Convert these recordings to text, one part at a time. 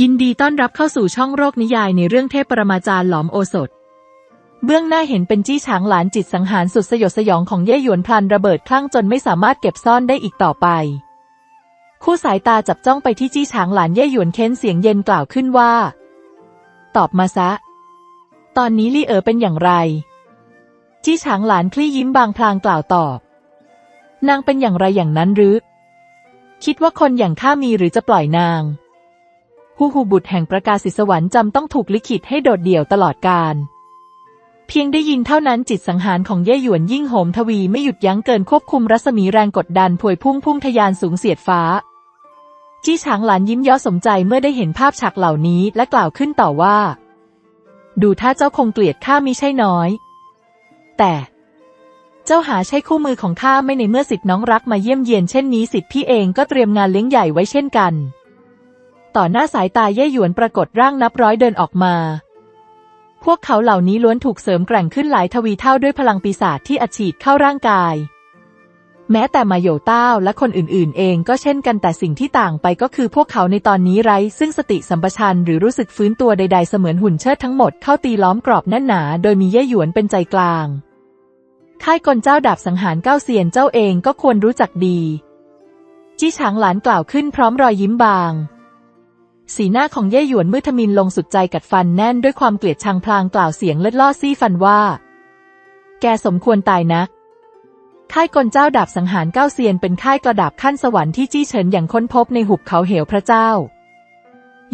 ยินดีต้อนรับเข้าสู่ช่องโรคนิยายในเรื่องเทพปรมาจารย์หลอมโอสถ เบื้องหน้าเห็นเป็นจี้ช้างหลานจิตสังหารสุดสยดสยองของเย่หยวนพลันระเบิดคลั่งจนไม่สามารถเก็บซ่อนได้อีกต่อไป คู่สายตาจับจ้องไปที่จี้ช้างหลานเย่หยวนเค้นเสียงเย็นกล่าวขึ้นว่า ตอบมาซะ ตอนนี้ลี่เอ๋อเป็นอย่างไร จี้ช้างหลานคลี่ยิ้มบางพลางกล่าวตอบ นางเป็นอย่างไรอย่างนั้นหรือ คิดว่าคนอย่างข้ามีหรือจะปล่อยนาง ผู้หูบุตรแห่งประกาศิสวรรค์จำต้องถูกลิขิตให้โดดเดี่ยวตลอดกาลเพียงได้ยินเท่านั้นจิตสังหารของเย่หยวนยิ่งโหมทวีไม่หยุดยั้งเกินควบคุมรัศมีแรงกดดันพวยพุ่งพุ่งทะยานสูงเสียดฟ้า จี้ช้างหลานยิ้มย้อสมใจเมื่อได้เห็นภาพฉากเหล่านี้และกล่าวขึ้นต่อว่า ดูถ้าเจ้าคงเกลียดข้ามิใช่น้อย แต่เจ้าหาใช่คู่มือของข้าไม่ในเมื่อสิทธิ์น้องรักมาเยี่ยมเยียนเช่นนี้สิทธิ์พี่เองก็เตรียมงานเลี้ยงใหญ่ไว้เช่นกัน ต่อหน้าสายตาเย่หยวนปรากฏร่างนับร้อยเดินออกมา พวกเขาเหล่านี้ล้วนถูกเสริมแกร่งขึ้นหลายทวีเท่าด้วยพลังปีศาจที่อัดฉีดเข้าร่างกาย แม้แต่มาโยเต้าและคนอื่นๆ เองก็เช่นกันแต่สิ่งที่ต่างไปก็คือพวกเขาในตอนนี้ไร้ ซึ่งสติสัมปชัญญะหรือรู้สึกฟื้นตัวใด ๆ เสมือนหุ่นเชิดทั้งหมดเข้าตีล้อมกรอบแน่นหนา โดยมีเย่หยวนเป็นใจกลาง ค่ายกลเจ้าดาบสังหารเก้าเซียนเจ้าเองก็ควรรู้จักดี จี้ช้างหลานกล่าวขึ้นพร้อมรอยยิ้มบาง สีหน้าของเย่หยวนมืดทมินลงสุดใจกัดฟันแน่นด้วยความเกลียดชังพลางกล่าวเสียงเล็ดลอดซี่ฟันว่า แกสมควรตายนักค่ายกลเจ้าดาบสังหารเก้าเซียนเป็นค่ายกระดาบขั้นสวรรค์ที่จี้เฉินอย่างค้นพบในหุบเขาเหวพระเจ้า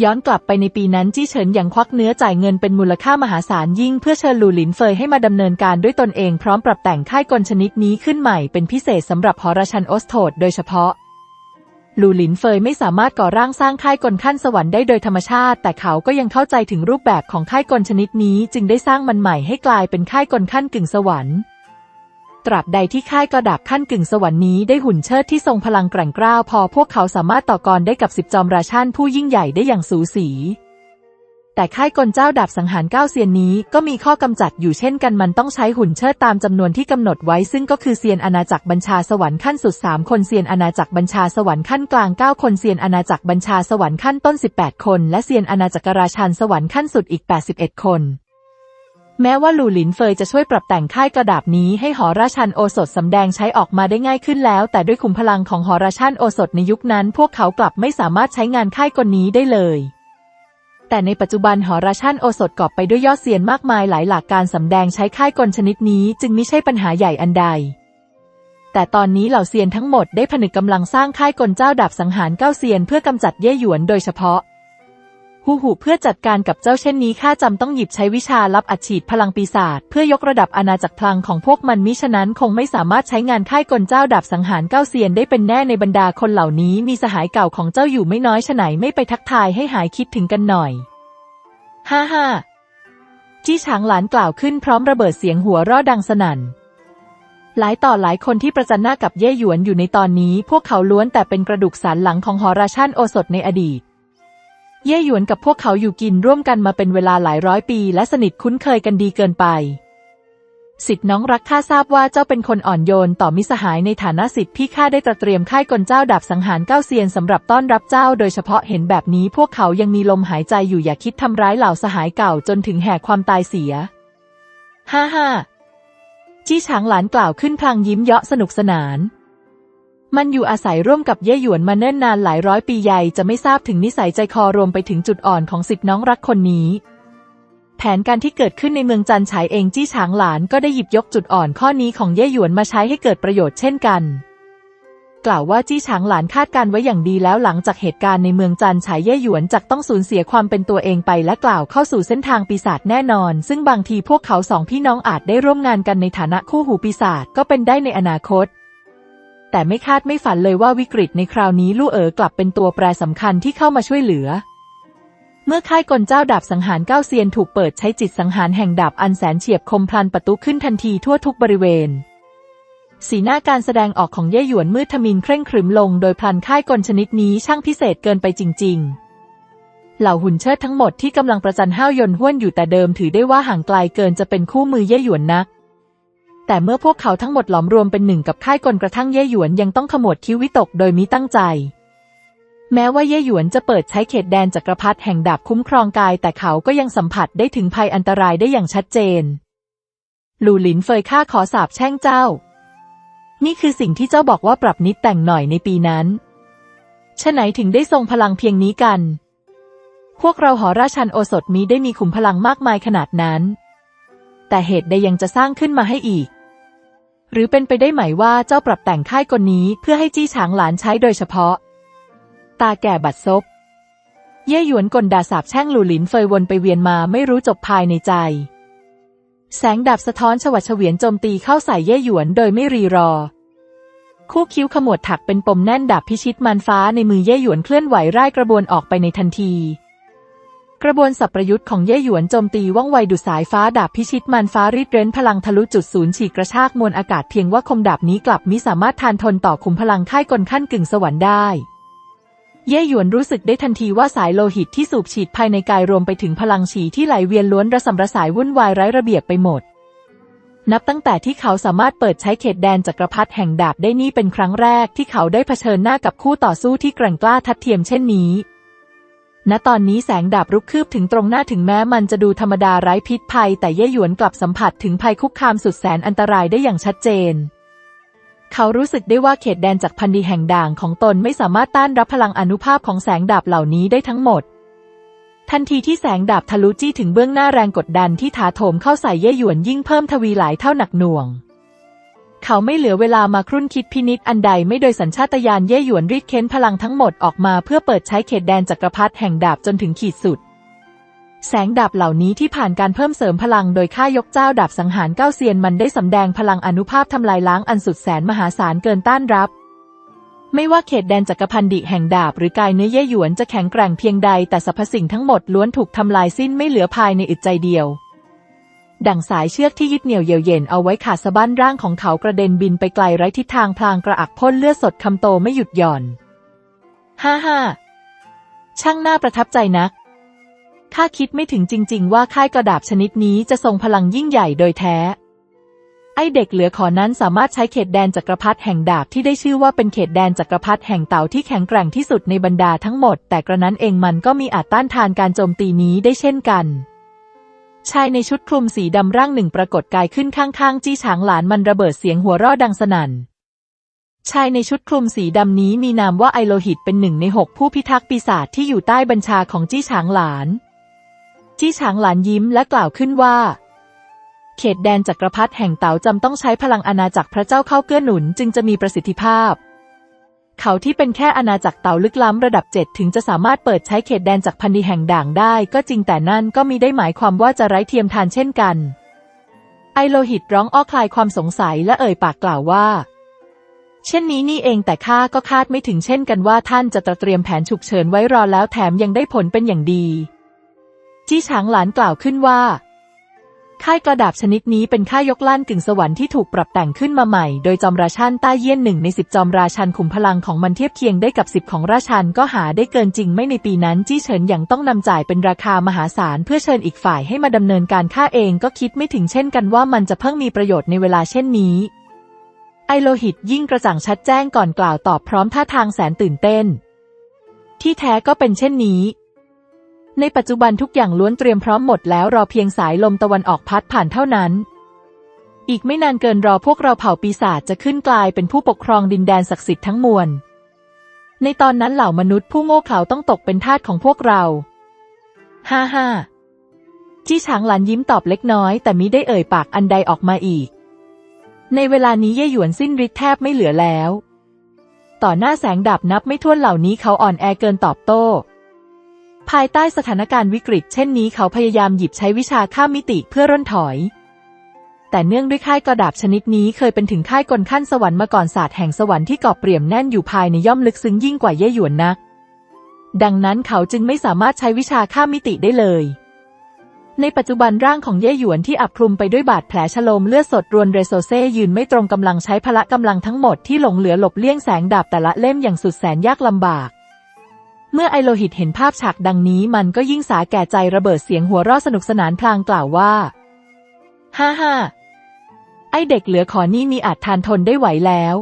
ย้อนกลับไปในปีนั้นจี้เฉินยังควักเนื้อจ่ายเงินเป็นมูลค่ามหาศาลยิ่งเพื่อเชิญหลูหลินเฟยให้มาดำเนินการด้วยตนเองพร้อมปรับแต่งค่ายกลชนิดนี้ขึ้นใหม่เป็นพิเศษสำหรับหอราชันโอสโทดโดยเฉพาะ ลูหลินเฟยไม่สามารถก่อร่างสร้างค่ายกลขั้นสวรรค์ได้โดยธรรมชาติ แต่เขาก็ยังเข้าใจถึงรูปแบบของค่ายกลชนิดนี้ จึงได้สร้างมันใหม่ให้กลายเป็นค่ายกลขั้นกึ่งสวรรค์ ตราบใดที่ค่ายกระดาบขั้นกึ่งสวรรค์นี้ได้หุ่นเชิดที่ทรงพลังแกร่งกล้าวพอพวกเขาสามารถต่อกรได้กับสิบจอมราชันผู้ยิ่งใหญ่ได้อย่างสูสี แต่ค่ายกลเจ้าดาบสังหารเก้าเซียนนี้ก็มีข้อกำจัดอยู่เช่นกันมันต้องใช้หุ่นเชิดตามจำนวนที่กำหนดไว้ซึ่งก็คือเซียนอาณาจักรบัญชาสวรรค์ขั้นสุดสามคนเซียนอาณาจักรบัญชาสวรรค์ขั้นกลางเก้าคนเซียนอาณาจักรบัญชาสวรรค์ขั้นต้นสิบแปดคน และเซียนอาณาจักรราชันสวรรค์ขั้นสุดอีกแปดสิบเอ็ดคนแม้ว่าหลู่หลินเฟยจะช่วยปรับแต่งค่ายกระดาบนี้ให้หอราชันโอสถสำแดงใช้ออกมาได้ง่ายขึ้นแล้ว แต่ด้วยขุมพลังของหอราชันโอสถในยุคนั้น พวกเขากลับไม่สามารถใช้งานค่ายกลนี้ได้เลย แต่ในปัจจุบันหอราชันโอสถกอบไปด้วยยอดเซียนมากมายหลายหลักการสำแดงใช้ค่ายกลชนิดนี้จึงไม่ใช่ปัญหาใหญ่อันใด แต่ตอนนี้เหล่าเซียนทั้งหมดได้ผนึกกำลังสร้างค่ายกลเจ้าดาบสังหารเก้าเซียนเพื่อกำจัดเย่หยวนโดยเฉพาะ หูหูเพื่อจัดการกับเจ้าเช่นนี้ข้าจำต้องหยิบใช้วิชาลับอัดฉีดพลังปีศาจเพื่อยกระดับอาณาจักรพลังของพวกมันมิฉะนั้นคงไม่สามารถใช้งานค่ายกลเจ้าดาบสังหารเก้าเซียนได้เป็นแน่ในบรรดาคนเหล่านี้มีสหายเก่าของเจ้าอยู่ไม่น้อยฉะไหนไม่ไปทักทายให้หายคิดถึงกันหน่อยฮ่าฮ่าจี้ช้างหลานกล่าวขึ้นพร้อมระเบิดเสียงหัวร่อดังสนั่นหลายต่อหลายคนที่ประจันหน้ากับเย่หยวนอยู่ในตอนนี้ พวกเขาล้วนแต่เป็นกระดูกสันหลังของหอราชันโอสถในอดีต เย่หยวนกับพวกเขาอยู่กินร่วมกันมาเป็นเวลาหลายร้อยปี และสนิทคุ้นเคยกันดีเกินไปสิทธิน้องรักข้าทราบว่าเจ้าเป็นคนอ่อนโยนต่อมิสหายในฐานะสิทธิพี่ข้าได้ตระเตรียมค่ายกลเจ้าดาบสังหารเก้าเซียนสำหรับต้อนรับเจ้า โดยเฉพาะเห็นแบบนี้พวกเขายังมีลมหายใจอยู่อย่าคิดทำร้ายเหล่าสหายเก่าจนถึงแหกความตายเสีย ฮ่าฮ่าจี้ช้างหลานกล่าวขึ้นพลางยิ้มเยาะสนุกสนาน มันอยู่อาศัยร่วมกับเย่หยวนมาเนิ่นนานหลายร้อยปีใหญ่จะไม่ทราบถึงนิสัยใจคอรวมไปถึงจุดอ่อนของสิทธิน้องรักคนนี้ แผนการที่เกิดขึ้นในเมืองจันฉายเองจี้ช้างหลานก็ได้หยิบยกจุดอ่อนข้อนี้ของเย่หยวนมาใช้ให้เกิดประโยชน์เช่นกัน กล่าวว่าจี้ช้างหลานคาดการไว้อย่างดีแล้วหลังจากเหตุการณ์ในเมืองจันฉายเย่หยวนจักต้องสูญเสียความเป็นตัวเองไปและกล่าวเข้าสู่เส้นทางปีศาจแน่นอน ซึ่งบางทีพวกเขาสองพี่น้องอาจได้ร่วมงานกันในฐานะคู่หูปีศาจก็เป็นได้ในอนาคต แต่ไม่คาดไม่ฝันเลยว่าวิกฤตในคราวนี้ลู่เอ๋อกลับเป็นตัวแปรสำคัญที่เข้ามาช่วยเหลือ เมื่อค่ายกลเจ้าดาบสังหารเก้าเซียนถูกเปิดใช้จิตสังหารแห่งดาบอันแสนเฉียบคมพลันประตูขึ้นทันทีทั่วทุกบริเวณ สีหน้าการแสดงออกของเย่หยวนมืดทมินเคร่งขรึมลงโดยพลันค่ายกลชนิดนี้ช่างพิเศษเกินไปจริง ๆเหล่าหุ่นเชิดทั้งหมดที่กำลังประจันห้าวยนห้วนอยู่แต่เดิมถือได้ว่าห่างไกลเกินจะเป็นคู่มือเย่หยวนนัก แต่เมื่อพวกเขาทั้งหมดหลอมรวมเป็นหนึ่งกับค่ายกลกระทั่งเย่หยวนยังต้องขมวดคิ้ววิตกโดยมิตั้งใจ แม้ว่าเย่หยวนจะเปิดใช้เขตแดนจักรพรรดิแห่งดาบคุ้มครองกาย แต่เขาก็ยังสัมผัสได้ถึงภัยอันตรายได้อย่างชัดเจน หลู่หลินเฟยข้าขอสาบแช่งเจ้า นี่คือสิ่งที่เจ้าบอกว่าปรับนิดแต่งหน่อยในปีนั้นฉะไหนถึงได้ทรงพลังเพียงนี้กัน พวกเราหอราชันโอสถมีได้มีขุมพลังมากมายขนาดนั้น แต่เหตุใดยังจะสร้างขึ้นมาให้อีก หรือเป็นไปได้ไหมว่าเจ้าปรับแต่งค่ายกลนี้เพื่อให้จี้ฉางหลานใช้โดยเฉพาะ ตาแก่บัดซบ เย่หยวนกลดาสาบแช่งหลูหลินเฟยวนไปเวียนมาไม่รู้จบภายในใจ แสงดาบสะท้อนฉวัดเฉวียนโจมตีเข้าใส่เย่หยวนโดยไม่รีรอ คู่คิ้วขมวดถักเป็นปมแน่นดาบพิชิตมันฟ้าในมือเย่หยวนเคลื่อนไหวร่ายกระบวนออกไปในทันที กระบวนสับประยุทธ์ของเย่หยวนโจมตีว่องไวดุสายฟ้าดาบพิชิตมันฟ้าริดเร้นพลังทะลุจุดศูนย์ฉีกกระชากมวลอากาศเพียงว่าคมดาบนี้กลับมิสามารถทานทนต่อขุมพลังค่ายกลขั้นกึ่งสวรรค์ได้ เย่หยวนรู้สึกได้ทันทีว่าสายโลหิตที่สูบฉีดภายในกายรวมไปถึงพลังฉีที่ไหลเวียนล้วนระสำระสายวุ่นวายไร้ระเบียบไปหมด นับตั้งแต่ที่เขาสามารถเปิดใช้เขตแดนจักรพรรดิแห่งดาบได้นี่เป็นครั้งแรกที่เขาได้เผชิญหน้ากับคู่ต่อสู้ที่แกร่งกล้าทัดเทียมเช่นนี้ ณตอนนี้แสงดาบรุกคืบถึงตรงหน้าถึงแม้มันจะดูธรรมดาไร้พิษภัย แต่เย่หยวนกลับสัมผัสถึงภัยคุกคามสุดแสนอันตรายได้อย่างชัดเจน เขารู้สึกได้ว่าเขตแดนจากพันดีแห่งด่างของตนไม่สามารถต้านรับพลังอนุภาพของแสงดาบเหล่านี้ได้ทั้งหมด ทันทีที่แสงดาบทะลุจี้ถึงเบื้องหน้าแรงกดดันที่ถาโถมเข้าใส่เย่หยวนยิ่งเพิ่มทวีหลายเท่าหนักหน่วง เขาไม่เหลือเวลามาครุ่นคิดพินิษอันใดไม่โดยสัญชาตญาณเย่หยวนรีดเค้นพลังทั้งหมดออกมาเพื่อเปิดใช้เขตแดนจักรพรรดิแห่งดาบจนถึงขีดสุด แสงดาบเหล่านี้ที่ผ่านการเพิ่มเสริมพลังโดยข้ายกเจ้าดาบสังหารเก้าเซียนมันได้สำแดงพลังอนุภาพทำลายล้างอันสุดแสนมหาศาลเกินต้านรับ ไม่ว่าเขตแดนจักรพันดิแห่งดาบหรือกายเนื้อเย่หยวนจะแข็งแกร่งเพียงใดแต่สรรพสิ่งทั้งหมดล้วนถูกทำลายสิ้นไม่เหลือภายในอึดใจเดียว ดั่งสายเชือกที่ยึดเหนี่ยวเยี่ยวเย็นเอาไว้ขาดสะบั้นร่างของเขากระเด็นบินไปไกลไร้ทิศทางพลางกระอักพ่นเลือดสดคำโตไม่หยุดหย่อนฮ่าฮ่าช่างน่าประทับใจนัก ข้าคิดไม่ถึงจริง ๆ ว่าค่ายกระดาบชนิดนี้จะทรงพลังยิ่งใหญ่โดยแท้ ไอเด็กเหลือขอนั้นสามารถใช้เขตแดนจักรพรรดิแห่งดาบที่ได้ชื่อว่าเป็นเขตแดนจักรพรรดิแห่งเต่าที่แข็งแกร่งที่สุดในบรรดาทั้งหมด แต่กระนั้นเองมันก็มีอาจต้านทานการโจมตีนี้ได้เช่นกัน ชายในชุดคลุมสีดำร่างหนึ่งปรากฏกายขึ้นข้างๆ จี้ฉางหลานมันระเบิดเสียงหัวเราะดังสนั่น ชายในชุดคลุมสีดำนี้มีนามว่าไอโลหิตเป็นหนึ่งในหกผู้พิทักษ์ปีศาจที่อยู่ใต้บัญชาของจี้ฉางหลาน จี้ฉางหลานยิ้มและกล่าวขึ้นว่า เขตแดนจักรพรรดิแห่งเต๋าจำต้องใช้พลังอาณาจักรพระเจ้าเข้าเกื้อหนุนจึงจะมีประสิทธิภาพ เขาที่เป็นแค่อาณาจักรเต๋าลึกล้ำระดับเจ็ดถึงจะสามารถเปิดใช้เขตแดนจากพันธีแห่งด่างได้ ก็จริงแต่นั่นก็มีได้หมายความว่าจะไร้เทียมทานเช่นกัน ไอโลหิตร้องอ้อคลายความสงสัยและเอ่ยปากกล่าวว่า เช่นนี้นี่เองแต่ข้าก็คาดไม่ถึงเช่นกันว่าท่านจะเตรียมแผนฉุกเฉินไว้รอแล้วแถมยังได้ผลเป็นอย่างดีจี้ฉางหลานกล่าวขึ้นว่า ค่ายกระดาบชนิดนี้เป็นค่ายยกล้านกึ่งสวรรค์ที่ถูกปรับแต่งขึ้นมาใหม่ โดยจอมราชันต้าเยี่ยนหนึ่งในสิบจอมราชันขุมพลังของมันเทียบเคียงได้กับสิบของราชันก็หาได้เกินจริงไม่ในปีนั้น จี้เฉินยังต้องนำจ่ายเป็นราคามหาศาลเพื่อเชิญอีกฝ่ายให้มาดำเนินการค่าเองก็คิดไม่ถึงเช่นกันว่ามันจะเพิ่งมีประโยชน์ในเวลาเช่นนี้ ไอโลหิตยิ่งกระจ่างชัดแจ้งก่อนกล่าวตอบพร้อมท่าทางแสนตื่นเต้น ที่แท้ก็เป็นเช่นนี้ ในปัจจุบันทุกอย่างล้วนเตรียมพร้อมหมดแล้วรอเพียงสายลมตะวันออกพัดผ่านเท่านั้น อีกไม่นานเกินรอพวกเราเผ่าปีศาจจะขึ้นกลายเป็นผู้ปกครองดินแดนศักดิ์สิทธิ์ทั้งมวล ในตอนนั้นเหล่ามนุษย์ผู้โง่เขลาต้องตกเป็นทาสของพวกเรา ฮ่าฮ่าจี้ฉางหลานยิ้มตอบเล็กน้อย แต่มิได้เอ่ยปากอันใดออกมาอีก ในเวลานี้เย่หยวนสิ้นฤทธิ์แทบไม่เหลือแล้ว ต่อหน้าแสงดับนับไม่ถ้วนเหล่านี้เขาอ่อนแอเกินตอบโต้ ภายใต้สถานการณ์วิกฤต เช่นนี้เขาพยายามหยิบใช้วิชาข้ามมิติเพื่อร่นถอย แต่เนื่องด้วยค่ายกระดาบชนิดนี้เคยเป็นถึงค่ายกลขั้นสวรรค์มาก่อนศาสตร์แห่งสวรรค์ที่กอบเปรี่ยมแน่นอยู่ภายในย่อมลึกซึ้งยิ่งกว่าเย่หยวนนัก ดังนั้นเขาจึงไม่สามารถใช้วิชาข้ามมิติได้เลยในปัจจุบันร่างของเย่หยวนที่อับคลุมไปด้วยบาดแผลชโลมเลือดสดรวนเรโซเซยืนไม่ตรงกำลังใช้พละกำลังทั้งหมดที่หลงเหลือหลบเลี่ยงแสงดาบแต่ละเล่มอย่างสุดแสนยากลำบาก เมื่อไอโลหิตเห็นภาพฉากดังนี้มันก็ยิ่งสาแก่ใจระเบิดเสียงหัวเราะสนุกสนานพลางกล่าวว่า ฮ่าฮ่าไอเด็กเหลือขอนี่มีอาจทานทนได้ไหวแล้ว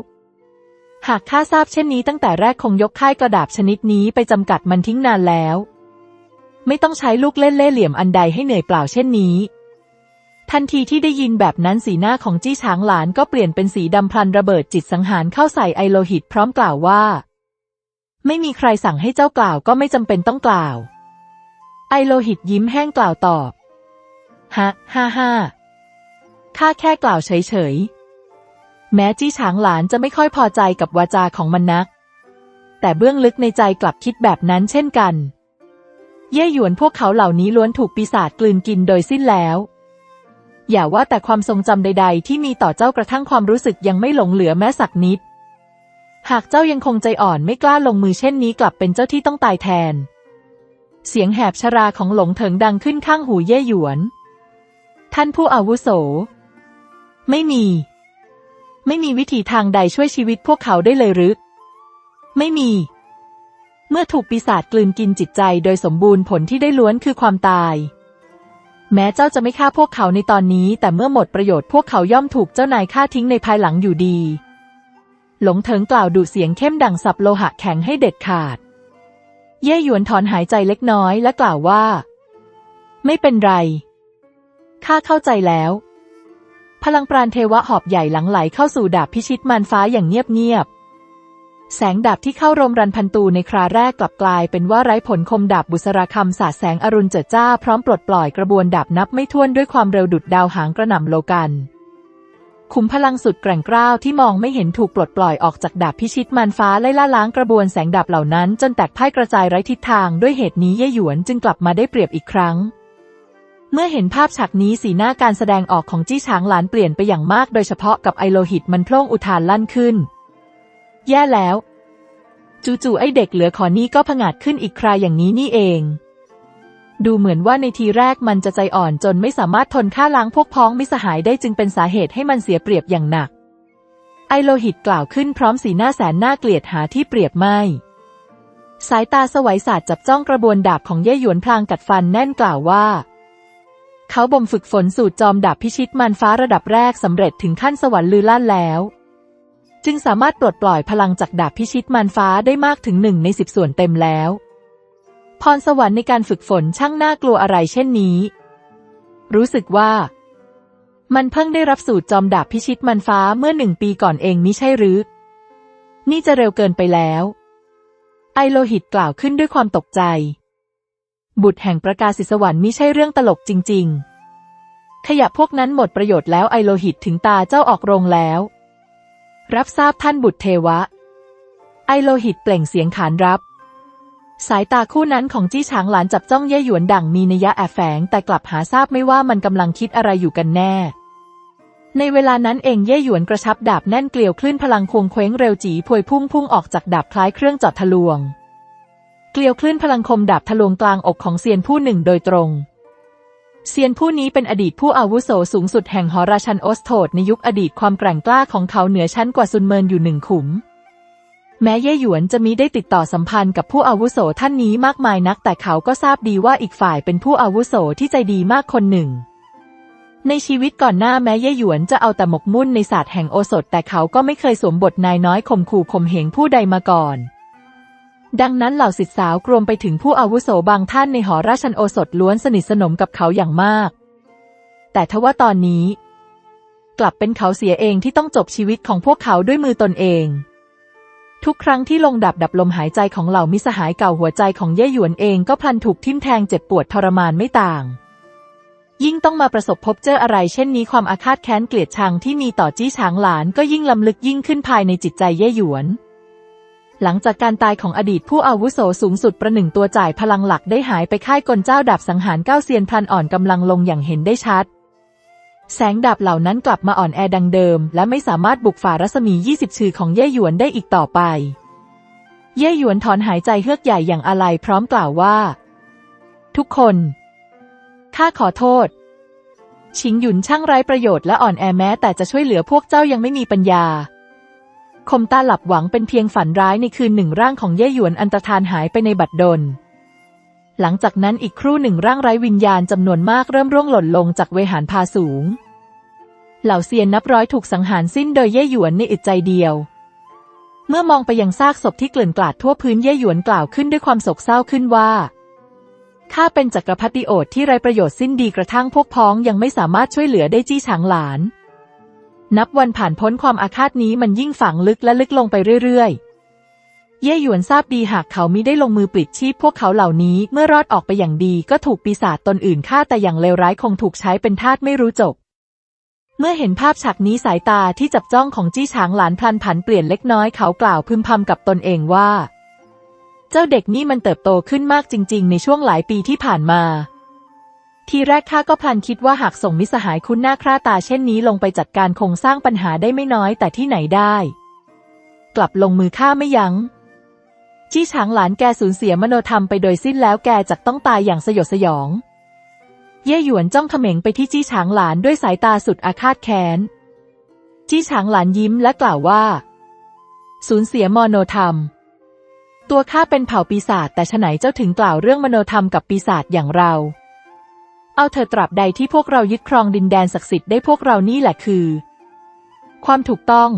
หากข้าทราบเช่นนี้ตั้งแต่แรกคงยกค่ายกระดาบชนิดนี้ไปจำกัดมันทิ้งนานแล้ว ไม่ต้องใช้ลูกเล่นเล่เหลี่ยมอันใดให้เหนื่อยเปล่าเช่นนี้ ทันทีที่ได้ยินแบบนั้นสีหน้าของจี้ช้างหลานก็เปลี่ยนเป็นสีดำพลันระเบิดจิตสังหารเข้าใส่ไอโลหิตพร้อมกล่าวว่า ไม่มีใครสั่งให้เจ้ากล่าวก็ไม่จำเป็นต้องกล่าว ไอโลหิตยิ้มแห้งกล่าวตอบฮะฮ่าฮ่าข้าแค่กล่าวเฉยๆ แม้จี้ช้างหลานจะไม่ค่อยพอใจกับวาจาของมันนัก แต่เบื้องลึกในใจกลับคิดแบบนั้นเช่นกัน เย่หยวนพวกเขาเหล่านี้ล้วนถูกปีศาจกลืนกินโดยสิ้นแล้ว อย่าว่าแต่ความทรงจำใด ๆ ที่มีต่อเจ้ากระทั่งความรู้สึกยังไม่หลงเหลือแม้สักนิด หากเจ้ายังคงใจอ่อนไม่กล้าลงมือเช่นนี้กลับเป็นเจ้าที่ต้องตายแทน เสียงแหบชราของหลงเถิงดังขึ้นข้างหูเย่หยวน ท่านผู้อาวุโส ไม่มี ไม่มีวิธีทางใดช่วยชีวิตพวกเขาได้เลยหรือ ไม่มี เมื่อถูกปีศาจกลืนกินจิตใจโดยสมบูรณ์ผลที่ได้ล้วนคือความตาย แม้เจ้าจะไม่ฆ่าพวกเขาในตอนนี้ แต่เมื่อหมดประโยชน์พวกเขาย่อมถูกเจ้านายฆ่าทิ้งในภายหลังอยู่ดี หลงเถิงกล่าวดุเสียงเข้มดังสับโลหะแข็งให้เด็ดขาด เย่หยวนถอนหายใจเล็กน้อยและกล่าวว่า ไม่เป็นไร ข้าเข้าใจแล้ว พลังปราณเทวะหอบใหญ่หลังไหลเข้าสู่ดาบพิชิตมารฟ้าอย่างเงียบๆ แสงดาบที่เข้ารมรันพันตูในคราแรกกลับกลายเป็นว่าไร้ผลคมดาบบุษราคำสาดแสงอรุณเจิดจ้าพร้อมปลดปล่อยกระบวนดาบนับไม่ถ้วนด้วยความเร็วดุดดาวหางกระหน่ำโลกัน ขุมพลังสุดแกร่งกร้าวที่มองไม่เห็นถูกปลดปล่อยออกจากดาบพิชิตมารฟ้าไล่ล่าล้างกระบวนแสงดาบเหล่านั้น จนแตกพ่ายกระจายไร้ทิศทางด้วยเหตุนี้เย่หยวนจึงกลับมาได้เปรียบอีกครั้ง เมื่อเห็นภาพฉากนี้สีหน้าการแสดงออกของจี้ช้างหลานเปลี่ยนไปอย่างมากโดยเฉพาะกับไอโลหิตมันโพล่งอุทานลั่นขึ้น แย่แล้ว จู่ๆไอเด็กเหลือขอนี้ก็ผงาดขึ้นอีกคราอย่างนี้นี่เอง ดูเหมือนว่าในทีแรกมันจะใจอ่อนจนไม่สามารถทนฆ่าล้างพวกพ้องมิสหายได้จึงเป็นสาเหตุให้มันเสียเปรียบอย่างหนัก ไอโลหิตกล่าวขึ้นพร้อมสีหน้าแสนน่าเกลียดหาที่เปรียบไม่ สายตาสวัยศาสตร์จับจ้องกระบวนดาบของเย่หยวนพลางกัดฟันแน่นกล่าวว่า เขาบ่มฝึกฝนสูตรจอมดาบพิชิตมันฟ้าระดับแรกสำเร็จถึงขั้นสวรรค์ลือลั่นแล้ว จึงสามารถปลดปล่อยพลังจากดาบพิชิตมันฟ้าได้มากถึงหนึ่งในสิบส่วนเต็มแล้ว พรสวรรค์ในการฝึกฝนช่างน่ากลัวอะไรเช่นนี้ รู้สึกว่า มันเพิ่งได้รับสูตรจอมดาบพิชิตมันฟ้าเมื่อหนึ่งปีก่อนเองมิใช่หรือ นี่จะเร็วเกินไปแล้ว ไอโลหิตกล่าวขึ้นด้วยความตกใจ บุตรแห่งประกาศิสวรรค์มิใช่เรื่องตลกจริง ๆ ขยะพวกนั้นหมดประโยชน์แล้วไอโลหิตถึงตาเจ้าออกโรงแล้ว รับทราบท่านบุตรเทวะ ไอโลหิตเปล่งเสียงขานรับ สายตาคู่นั้นของจี้ช้างหลานจับจ้องเย่หยวนดั่งมีนัยยะแอบแฝงแต่กลับหาทราบไม่ว่ามันกำลังคิดอะไรอยู่กันแน่ ในเวลานั้นเองเย่หยวนกระชับดาบแน่นเกลียวคลื่นพลังควงเคว้งเร็วจีพวยพุ่งพุ่งออกจากดาบคล้ายเครื่องจอดทะลวง เกลียวคลื่นพลังคมดาบทะลวงกลางอกของเซียนผู้หนึ่งโดยตรงเซียนผู้นี้เป็นอดีตผู้อาวุโสสูงสุดแห่งหอราชันโอสโทดในยุคอดีตความแกร่งกล้าของเขาเหนือชั้นกว่าซุนเมินอยู่หนึ่งขุม แม้เย่หยวนจะมีได้ติดต่อสัมพันธ์กับผู้อาวุโสท่านนี้มากมายนัก แต่เขาก็ทราบดีว่าอีกฝ่ายเป็นผู้อาวุโสที่ใจดีมากคนหนึ่ง ในชีวิตก่อนหน้าแม้เย่หยวนจะเอาแต่หมกมุ่นในศาสตร์แห่งโอสถ แต่เขาก็ไม่เคยสวมบทนายน้อยข่มขู่ข่มเหงผู้ใดมาก่อน ดังนั้นเหล่าศิษย์สาวกรวมไปถึงผู้อาวุโสบางท่านในหอราชันโอสถล้วนสนิทสนมกับเขาอย่างมาก แต่ทว่าตอนนี้ กลับเป็นเขาเสียเองที่ต้องจบชีวิตของพวกเขาด้วยมือตนเอง ทุกครั้งที่ลงดับดับลมหายใจของเหล่ามิสหายเก่าหัวใจของเย่หยวนเองก็พลันถูกทิ่มแทงเจ็บปวดทรมานไม่ต่าง ยิ่งต้องมาประสบพบเจออะไรเช่นนี้ความอาฆาตแค้นเกลียดชังที่มีต่อจี้ช้างหลานก็ยิ่งลำลึกยิ่งขึ้นภายในจิตใจเย่หยวน หลังจากการตายของอดีตผู้อาวุโสสูงสุดประหนึ่งตัวจ่ายพลังหลักได้หายไปค่ายกลเจ้าดาบสังหารเก้าเซียนพลันอ่อนกำลังลงอย่างเห็นได้ชัด แสงดาบเหล่านั้นกลับมาอ่อนแอดังเดิม และไม่สามารถบุกฝ่ารัศมี 20 ชื่อของเย่หยวนได้อีกต่อไป เย่หยวนถอนหายใจเฮือกใหญ่อย่างอาลัยพร้อมกล่าวว่า ทุกคน ข้าขอโทษ ชิงหยุนช่างไร้ประโยชน์และอ่อนแอแม้ แต่จะช่วยเหลือพวกเจ้ายังไม่มีปัญญา คมตาหลับหวังเป็นเพียงฝันร้ายในคืนหนึ่งร่างของเย่หยวนอันตรธานหายไปในบัดดล หลังจากนั้นอีกครู่หนึ่งร่างไร้วิญญาณจำนวนมากเริ่มร่วงหล่นลงจากเวหาญพาสูง เหล่าเซียนนับร้อยถูกสังหารสิ้นโดยเย่หยวนในอึดใจเดียว เมื่อมองไปยังซากศพที่เกลื่อนกลาดทั่วพื้นเย่หยวนกล่าวขึ้นด้วยความโศกเศร้าขึ้นว่าข้าเป็นจักรพรรดิโอษฐ์ที่ไร้ประโยชน์สิ้นดีกระทั่งพวกพ้องยังไม่สามารถช่วยเหลือได้จี้ฉางหลาน นับวันผ่านพ้นความอาฆาตนี้มันยิ่งฝังลึกและลึกลงไปเรื่อยๆ เย่หยวนทราบดีหากเขามิได้ลงมือปลิดชีพพวกเขาเหล่านี้เมื่อรอดออกไปอย่างดีก็ถูกปีศาจตนอื่นฆ่าแต่อย่างเลวร้ายคงถูกใช้เป็นทาสไม่รู้จบ เมื่อเห็นภาพฉากนี้สายตาที่จับจ้องของจี้ฉางหลานพลันผันเปลี่ยนเล็กน้อยเขากล่าวพึมพำกับตนเองว่า เจ้าเด็กนี่มันเติบโตขึ้นมากจริง ๆ ในช่วงหลายปีที่ผ่านมาทีแรกข้าก็พลันคิดว่าหากส่งมิสหายคุ้นหน้าคร่าตาเช่นนี้ลงไปจัดการคงสร้างปัญหาได้ไม่น้อยแต่ที่ไหนได้ กลับลงมือฆ่าไม่ยัง้ง จี้ฉางหลานแกสูญเสียมโนธรรมไปโดยสิ้นแล้วแกจะต้องตายอย่างสยดสยอง เย่หยวนจ้องเขม็งไปที่จี้ฉางหลานด้วยสายตาสุดอาฆาตแค้น จี้ฉางหลานยิ้มและกล่าวว่า สูญเสียมโนธรรม ตัวข้าเป็นเผ่าปีศาจแต่ฉไหนเจ้าถึงกล่าวเรื่องมโนธรรมกับปีศาจอย่างเรา เอาเธอตราบใดที่พวกเรายึดครองดินแดนศักดิ์สิทธิ์ได้พวกเรานี่แหละคือ ความถูกต้อง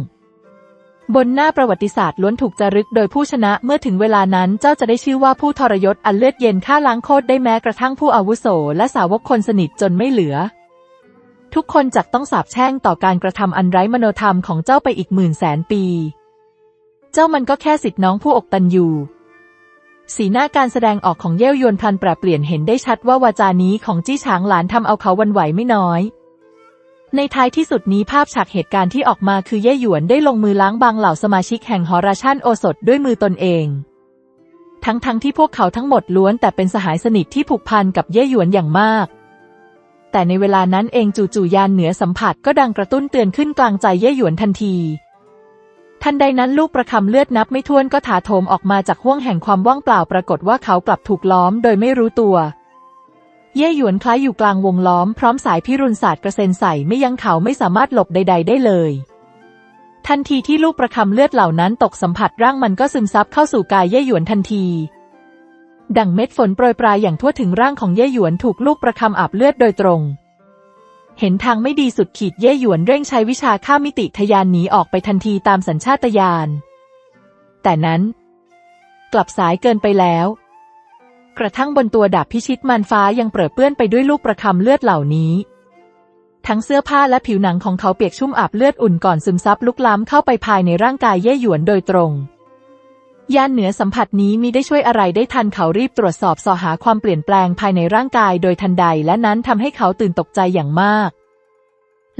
บนหน้าประวัติศาสตร์ล้วนถูกจารึกโดยผู้ชนะเมื่อถึงเวลานั้นเจ้าจะได้ชื่อว่าผู้ทรยศอันเลือดเย็นฆ่าล้างโคตรได้แม้กระทั่งผู้อาวุโสและสาวกคนสนิทจนไม่เหลือ ทุกคนจักต้องสาบแช่งต่อการกระทำอันไร้มโนธรรมของเจ้าไปอีกหมื่นแสนปี เจ้ามันก็แค่สิทธิน้องผู้อกตันยูสีหน้าการแสดงออกของเย่วยวนพลันแปรเปลี่ยนเห็นได้ชัดว่าวาจานี้ของจี้ฉางหลานทำเอาเขาวันไหวไม่น้อย ในท้ายที่สุดนี้ภาพฉากเหตุการณ์ที่ออกมาคือเย่หยวนได้ลงมือล้างบางเหล่าสมาชิกแห่งหอราชันโอสถด้วยมือตนเอง ทั้งๆทที่พวกเขาทั้งหมดล้วนแต่เป็นสหายสนิทที่ผูกพันกับเย่หยวนอย่างมาก แต่ในเวลานั้นเองจู่ๆยานเหนือสัมผัสก็ดังกระตุ้นเตือนขึ้นกลางใจเย่หยวนทันทีทันใดนั้นลูกประคำเลือดนับไม่ถ้วนก็ถาโถมออกมาจากห้วงแห่งความว่างเปล่าปรากฏว่าเขากลับถูกล้อมโดยไม่รู้ตัว เย่หยวนคล้ายอยู่กลางวงล้อมพร้อมสายพิรุณศาสตร์กระเซ็นใส่ไม่ยั้งเขาไม่สามารถหลบใด ๆ ได้เลย ทันทีที่ลูกประคำเลือดเหล่านั้นตกสัมผัสร่างมันก็ซึมซับเข้าสู่กายเย่หยวนทันที ดังเม็ดฝนโปรยปลายอย่างทั่วถึงร่างของเย่หยวนถูกลูกประคำอาบเลือดโดยตรง เห็นทางไม่ดีสุดขีดเย่หยวนเร่งใช้วิชาข้ามมิติทยานหนีออกไปทันทีตามสัญชาตญาณแต่นั้น กลับสายเกินไปแล้ว กระทั่งบนตัวดาบพิชิตมันฟ้ายังเปรอะเปื้อนไปด้วยลูกประคำเลือดเหล่านี้ ทั้งเสื้อผ้าและผิวหนังของเขาเปียกชุ่มอาบเลือดอุ่นก่อนซึมซับลุกล้ำเข้าไปภายในร่างกายเย่หยวนโดยตรงยานเหนือสัมผัสนี้มิได้ช่วยอะไรได้ทันเขารีบตรวจสอบสอหาความเปลี่ยนแปลงภายในร่างกายโดยทันใดและนั้นทำให้เขาตื่นตกใจอย่างมาก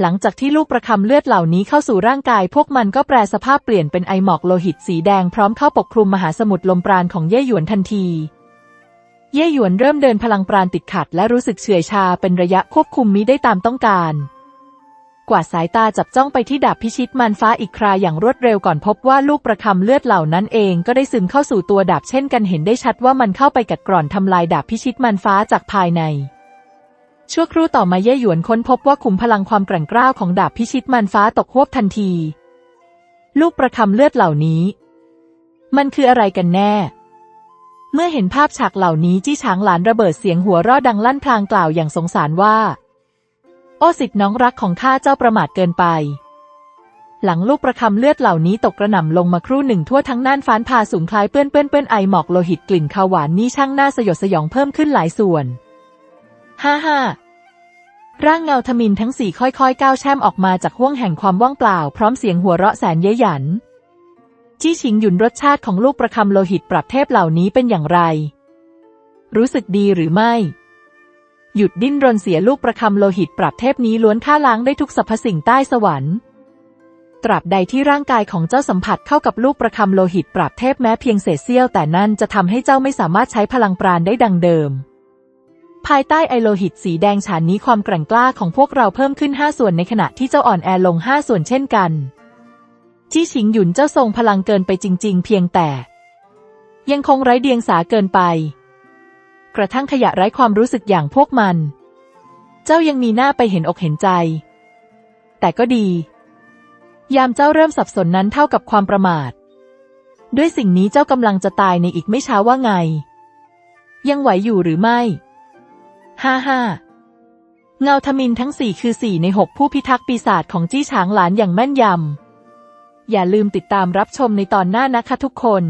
หลังจากที่ลูกประคำเลือดเหล่านี้เข้าสู่ร่างกาย พวกมันก็แปรสภาพเปลี่ยนเป็นไอหมอกโลหิตสีแดงพร้อมเข้าปกคลุมมหาสมุทรลมปราณของเย่หยวนทันที เย่หยวนเริ่มเดินพลังปราณติดขัด และรู้สึกเฉื่อยชาเป็นระยะควบคุมมิได้ตามต้องการ กว่าดสายตาจับจ้องไปที่ดาบพิชิตมันฟ้าอีกคราอย่างรวดเร็วก่อนพบว่าลูกประคำเลือดเหล่านั้นเองก็ได้ซึมเข้าสู่ตัวดาบเช่นกันเห็นได้ชัดว่ามันเข้าไปกัดกร่อนทำลายดาบพิชิตมันฟ้าจากภายในชั่วครู่ต่อมาเย่หยวนค้นพบว่าขุมพลังความแกร่งกร้าวของดาบพิชิตมันฟ้าตกหวบทันที ลูกประคำเลือดเหล่านี้ มันคืออะไรกันแน่ เมื่อเห็นภาพฉากเหล่านี้จี้ช้างหลานระเบิดเสียงหัวรอดังลั่นพลางกล่าวอย่างสงสารว่า โอ้สิทธิ์น้องรักของข้าเจ้าประมาทเกินไป หลังลูกประคำเลือดเหล่านี้ตกกระหน่ำลงมาครู่หนึ่งทั่วทั้งน่านฟ้านพาสูงคล้ายเปื้อนเปื้อนเปื้อนไอหมอกโลหิตกลิ่นขาวหวานนี่ช่างน่าสยดสยองเพิ่มขึ้นหลายส่วนฮ่าฮ่าร่างเงาทมินทั้งสี่ค่อยๆ ก้าวแช่มออกมาจากห้วงแห่งความว่างเปล่า พร้อมเสียงหัวเราะแสนเย้ยหยัน จี้ชิงหยุนรสชาติของลูกประคำโลหิตปรับเทพเหล่านี้เป็นอย่างไร รู้สึกดีหรือไม่ หยุดดิ้นรนเสียลูกประคำโลหิตปรับเทพนี้ล้วนฆ่าล้างได้ทุกสรรพสิ่งใต้สวรรค์ ตราบใดที่ร่างกายของเจ้าสัมผัสเข้ากับลูกประคำโลหิตปรับเทพแม้เพียงเศษเสี้ยวแต่นั่นจะทำให้เจ้าไม่สามารถใช้พลังปราณได้ดังเดิม ภายใต้ไอโลหิตสีแดงฉานนี้ความแกร่งกล้าของพวกเราเพิ่มขึ้นห้าส่วนในขณะที่เจ้าอ่อนแอลงห้าส่วนเช่นกัน จี้ชิงหยุนเจ้าทรงพลังเกินไปจริง ๆ เพียงแต่ ยังคงไร้เดียงสาเกินไป กระทั่งขยะไร้ความรู้สึกอย่างพวกมัน เจ้ายังมีหน้าไปเห็นอกเห็นใจ แต่ก็ดี ยามเจ้าเริ่มสับสนนั้นเท่ากับความประมาท ด้วยสิ่งนี้เจ้ากำลังจะตายในอีกไม่ช้าว่าไง ยังไหวอยู่หรือไม่ห้าห้าเงาทมินทั้งสี่คือสี่ในหกผู้พิทักษ์ปีศาจของจี้ฉางหลานอย่างแม่นยำ อย่าลืมติดตามรับชมในตอนหน้านะคะทุกคน